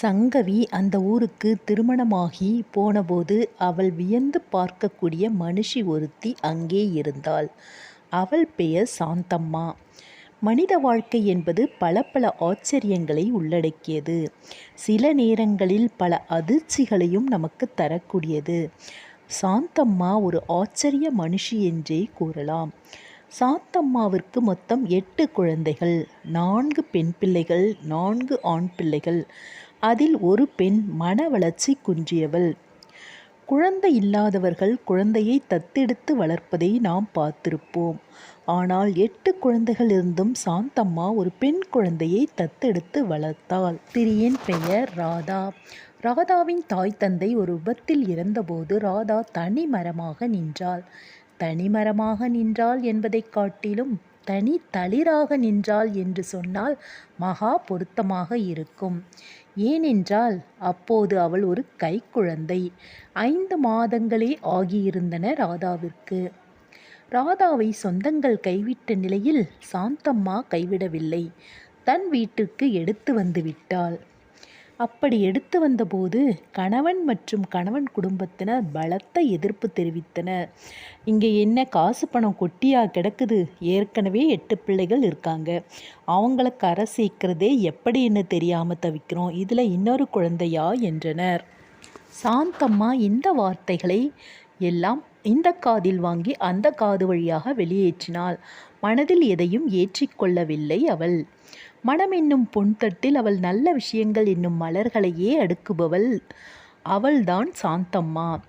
சங்கவி அந்த ஊருக்கு திருமணமாகி போனபோது அவள் வியந்து பார்க்கக்கூடிய மனுஷி ஒருத்தி அங்கே இருந்தாள். அவள் பெயர் சாந்தம்மா. மனித வாழ்க்கை என்பது பல பல ஆச்சரியங்களை உள்ளடக்கியது. சில நேரங்களில் பல அதிர்ச்சிகளையும் நமக்கு தரக்கூடியது. சாந்தம்மா ஒரு ஆச்சரிய மனுஷி என்றே கூறலாம். சாந்தம்மாவிற்கு மொத்தம் எட்டு குழந்தைகள். நான்கு பெண் பிள்ளைகள் நான்கு ஆண் பிள்ளைகள். அதில் ஒரு பெண் மன வளர்ச்சி குன்றியவள். குழந்தை இல்லாதவர்கள் குழந்தையை தத்தெடுத்து வளர்ப்பதை நாம் பார்த்திருப்போம். ஆனால் எட்டு குழந்தைகளிருந்தும் சாந்தம்மா ஒரு பெண் குழந்தையை தத்தெடுத்து வளர்த்தாள். ஸ்திரீயின் பெயர் ராதா. ராதாவின் தாய் தந்தை ஒரு விபத்தில் இறந்தபோது ராதா தனிமரமாக நின்றாள். தனிமரமாக நின்றாள் என்பதைக் காட்டிலும் தனி தளிராக நின்றாள் என்று சொன்னால் மகா பொருத்தமாக இருக்கும். ஏனென்றால் அப்போது அவள் ஒரு கைக்குழந்தை. ஐந்து மாதங்களே ஆகியிருந்தன ராதாவிற்கு. ராதாவை சொந்தங்கள் கைவிட்ட நிலையில் சாந்தம்மா கைவிடவில்லை. தன் வீட்டுக்கு எடுத்து வந்து விட்டாள். அப்படி எடுத்து வந்தபோது கணவன் மற்றும் கணவன் குடும்பத்தினர் பலத்த எதிர்ப்பு தெரிவித்தனர். இங்கே என்ன காசு பணம் கொட்டியாக கிடக்குது. ஏற்கனவே எட்டு பிள்ளைகள் இருக்காங்க. அவங்கள கரை சேர்க்கிறதே எப்படின்னு தெரியாமல் தவிக்கிறோம். இதில் இன்னொரு குழந்தையா என்றனர். சாந்தம்மா இந்த வார்த்தைகளை எல்லாம் இந்த காதில் வாங்கி அந்த காது வழியாக வெளியேற்றினாள். மனதில் எதையும் ஏற்றிக்கொள்ளவில்லை அவள். மனம் என்னும் பொன்தட்டில் அவள் நல்ல விஷயங்கள் என்னும் மலர்களையே அடுக்குபவள். அவள்தான் சாந்தம்மா.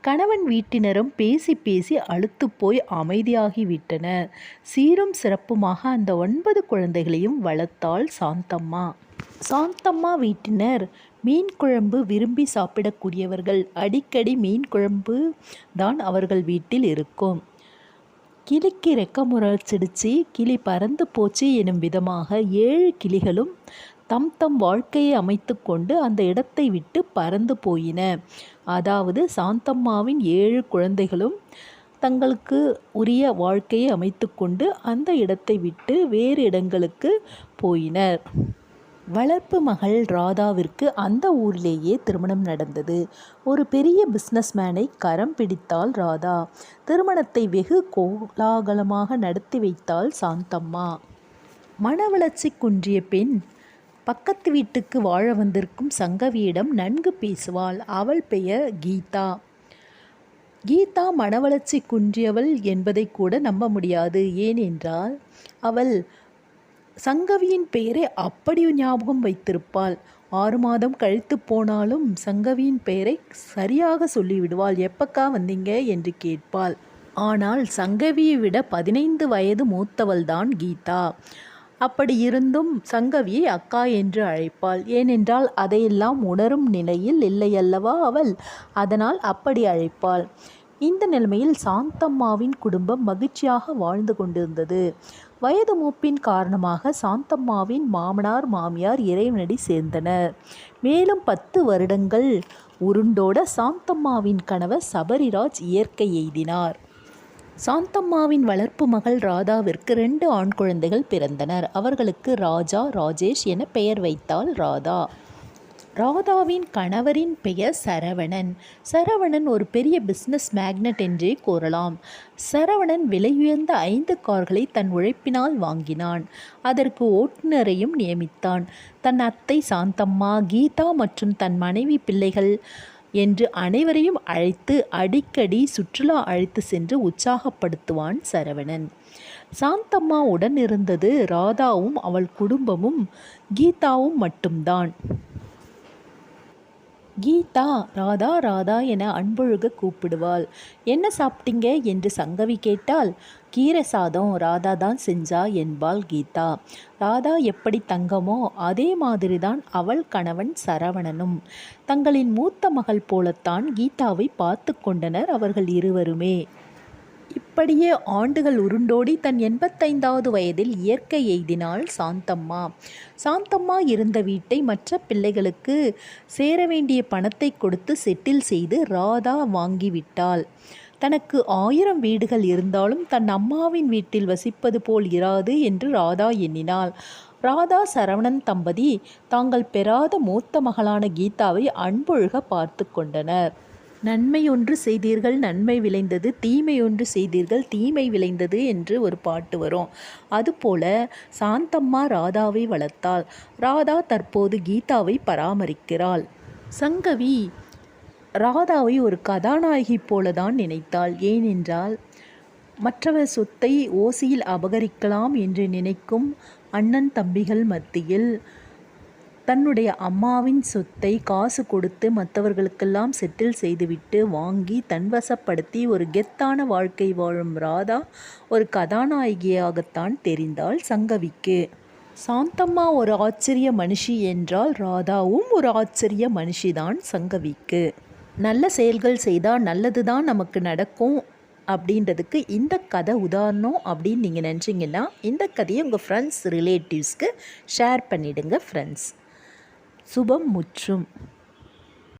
கணவன் வீட்டினரும் பேசிப் பேசி அழுத்து போய் அமைதியாகிவிட்டனர். சீரும் சிறப்புமாக அந்த ஒன்பது குழந்தைகளையும் வளர்த்தாள் சாந்தம்மா. சாந்தம்மா வீட்டினர் மீன் குழம்பு விரும்பி சாப்பிடக்கூடியவர்கள். அடிக்கடி மீன் குழம்பு தான் அவர்கள் வீட்டில் இருக்கும். கிளிக்கு ரெக்க முளைச்சிடுச்சு கிளி பறந்து போச்சு எனும் விதமாக ஏழு கிளிகளும் தம் தம் வாழ்க்கையை அமைத்து கொண்டு அந்த இடத்தை விட்டு பறந்து போயின. அதாவது சாந்தம்மாவின் ஏழு குழந்தைகளும் தங்களுக்கு உரிய வாழ்க்கையை அமைத்து கொண்டு அந்த இடத்தை விட்டு வேறு இடங்களுக்கு போயினர். வளர்ப்பு மகள் ராதாவிற்கு அந்த ஊரிலேயே திருமணம் நடந்தது. ஒரு பெரிய பிஸ்னஸ்மேனை கரம் பிடித்தாள் ராதா. திருமணத்தை வெகு கோலாகலமாக நடத்தி வைத்தாள் சாந்தம்மா. மனவளர்ச்சி குன்றிய பெண் பக்கத்து வீட்டுக்கு வாழ வந்திருக்கும் சங்கவியிடம் நன்கு பேசுவாள். அவள் பெயர் கீதா. கீதா மனவளர்ச்சி குன்றியவள் என்பதை கூட நம்ப முடியாது. ஏனென்றால் அவள் சங்கவியின் பெயரை அப்படி ஞாபகம் வைத்திருப்பாள். ஆறு மாதம் கழித்து போனாலும் சங்கவியின் பெயரை சரியாக சொல்லிவிடுவாள். எப்பக்கா வந்தீங்க என்று கேட்பாள். ஆனால் சங்கவியை விட பதினைந்து வயது மூத்தவள்தான் கீதா. அப்படி இருந்தும் சங்கவியை அக்கா என்று அழைப்பாள். ஏனென்றால் அதையெல்லாம் உணரும் நிலையில் இல்லையல்லவா அவள். அதனால் அப்படி அழைப்பாள். இந்த நிலைமையில் சாந்தம்மாவின் குடும்பம் மகிழ்ச்சியாக வாழ்ந்து கொண்டிருந்தது. வயது மூப்பின் காரணமாக சாந்தம்மாவின் மாமனார் மாமியார் இறைவனடி சேர்ந்தனர். மேலும் பத்து வருடங்கள் உருண்டோட சாந்தம்மாவின் கணவர் சபரிராஜ் இயற்கை எய்தினார். சாந்தம்மாவின் வளர்ப்பு மகள் ராதாவிற்கு ரெண்டு ஆண் குழந்தைகள் பிறந்தனர். அவர்களுக்கு ராஜா ராஜேஷ் என பெயர் வைத்தாள் ராதா. ராதாவின் கணவரின் பெயர் சரவணன். சரவணன் ஒரு பெரிய பிஸ்னஸ் மேக்னட் என்றே கூறலாம். சரவணன் விலையுயர்ந்த ஐந்து கார்களை தன் உழைப்பினால் வாங்கினான். அதற்கு ஓட்டுநரையும் நியமித்தான். தன் அத்தை சாந்தம்மா கீதா மற்றும் தன் மனைவி பிள்ளைகள் என்று அனைவரையும் அழைத்து அடிக்கடி சுற்றுலா அழைத்து சென்று உற்சாகப்படுத்துவான் சரவணன். சாந்தம்மா உடனிருந்தது ராதாவும் அவள் குடும்பமும் கீதாவும் மட்டும்தான். கீதா ராதா ராதா என அன்பொழுக கூப்பிடுவாள். என்ன சாப்பிட்டீங்க என்று சங்கவி கேட்டால் கீரை சாதம் ராதா தான் செஞ்சா என்பாள் கீதா. ராதா எப்படி தங்கமோ அதே மாதிரி தான் அவள் கணவன் சரவணனும். தங்களின் மூத்த மகள் போலத்தான் கீதாவை பார்த்து கொண்டனர் அவர்கள் இருவருமே. இப்படியே ஆண்டுகள் உருண்டோடி தன் எண்பத்தைந்தாவது வயதில் இயற்கை எய்தினாள் சாந்தம்மா. சாந்தம்மா இருந்த வீட்டை மற்ற பிள்ளைகளுக்கு சேர வேண்டிய பணத்தை கொடுத்து செட்டில் செய்து ராதா வாங்கிவிட்டாள். தனக்கு ஆயிரம் வீடுகள் இருந்தாலும் தன் அம்மாவின் வீட்டில் வசிப்பது போல் இராது என்று ராதா எண்ணினாள். ராதா சரவணன் தம்பதி தாங்கள் பெறாத மூத்த மகளான கீதாவை அன்பொழுக பார்த்து கொண்டனர் நன்மை ஒன்று செய்தீர்கள் நன்மை விளைந்தது. தீமை ஒன்று செய்தீர்கள் தீமை விளைந்தது என்று ஒரு பாட்டு வரும். அதுபோல சாந்தம்மா ராதாவை வளர்த்தாள். ராதா தற்போது கீதாவை பராமரிக்கிறாள். சங்கவி ராதாவை ஒரு கதாநாயகி போலதான் நினைத்தாள். ஏனென்றால் மற்றவர் சொத்தை ஓசியில் அபகரிக்கலாம் என்று நினைக்கும் அண்ணன் தம்பிகள் மத்தியில் தன்னுடைய அம்மாவின் சொத்தை காசு கொடுத்து மற்றவர்களுக்கெல்லாம் செட்டில் செய்துவிட்டு வாங்கி தன்வசப்படுத்தி ஒரு கெத்தான வாழ்க்கை வாழும் ராதா ஒரு கதாநாயகியாகத்தான் தெரிந்தாள் சங்கவிக்கு. சாந்தம்மா ஒரு ஆச்சரிய மனுஷி என்றால் ராதாவும் ஒரு ஆச்சரிய மனுஷிதான் சங்கவிக்கு. நல்ல செயல்கள் செய்தால் நல்லது தான் நமக்கு நடக்கும் அப்படின்றதுக்கு இந்த கதை உதாரணம் அப்படின்னு நீங்கள் நினச்சிங்கன்னா இந்த கதையை உங்கள் ஃப்ரெண்ட்ஸ் ரிலேட்டிவ்ஸ்க்கு ஷேர் பண்ணிவிடுங்க ஃப்ரெண்ட்ஸ் சுபம் முற்றும்.